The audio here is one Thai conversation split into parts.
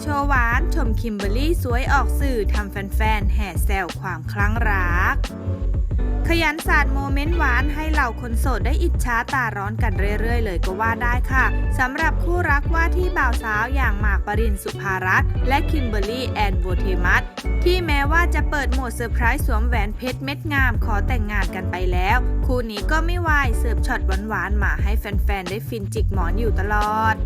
โชว์หวานชมคิมเบอรรี่สวยออกสื่อทำแฟนๆ แห่แซวความคลั่งรัก ขยันสาดโมเมนต์หวานให้เหล่าคนโสดได้อิจฉาตาร้อนกันเรื่อย ๆ เลยก็ว่าได้ค่ะสำหรับคู่รักว่าที่บ่าวสาวอย่างหมากปรินสุภารัตน์และคิมเบอรรี่แอนโบเทมัสที่แม้ว่าจะเปิดโหมดเซอร์ไพรส์สวมแหวนเพชรเม็ดงามขอแต่งงานกันไปแล้ว คู่นี้ก็ไม่วายเสิร์ฟช็อตหวานๆมาให้แฟนๆ ได้ฟินจิกหมอนอยู่ตลอด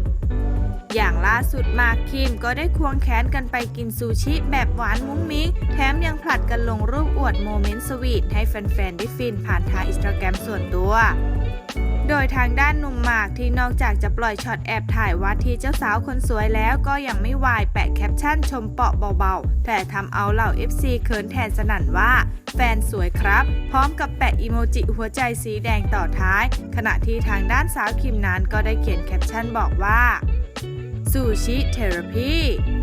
อย่างล่าสุดหมากคิมก็ได้ควงแขนกันไปกินซูชิแบบหวานมุ้งมิ้ง แถมยังผลัดกันลงรูปอวดโมเมนต์สวีทให้แฟนๆ ได้ฟินผ่านทางอินสตาแกรมส่วนตัวโดยทางด้านหนุ่มหมากที่นอกจากจะปล่อยช็อตแอบถ่ายว่าที่เจ้าสาวคนสวยแล้วก็ยังไม่วายแปะแคปชั่นชมเปาะเบาๆ แต่ทำเอาเหล่า FC เขินแทนสนั่นว่า แฟนสวยครับ พร้อมกับแปะอีโมจิหัวใจสีแดงต่อท้าย ขณะที่ทางด้านสาวคิมนั้นก็ได้เขียนแคปชั่นบอกว่า ซูชิเทอราพี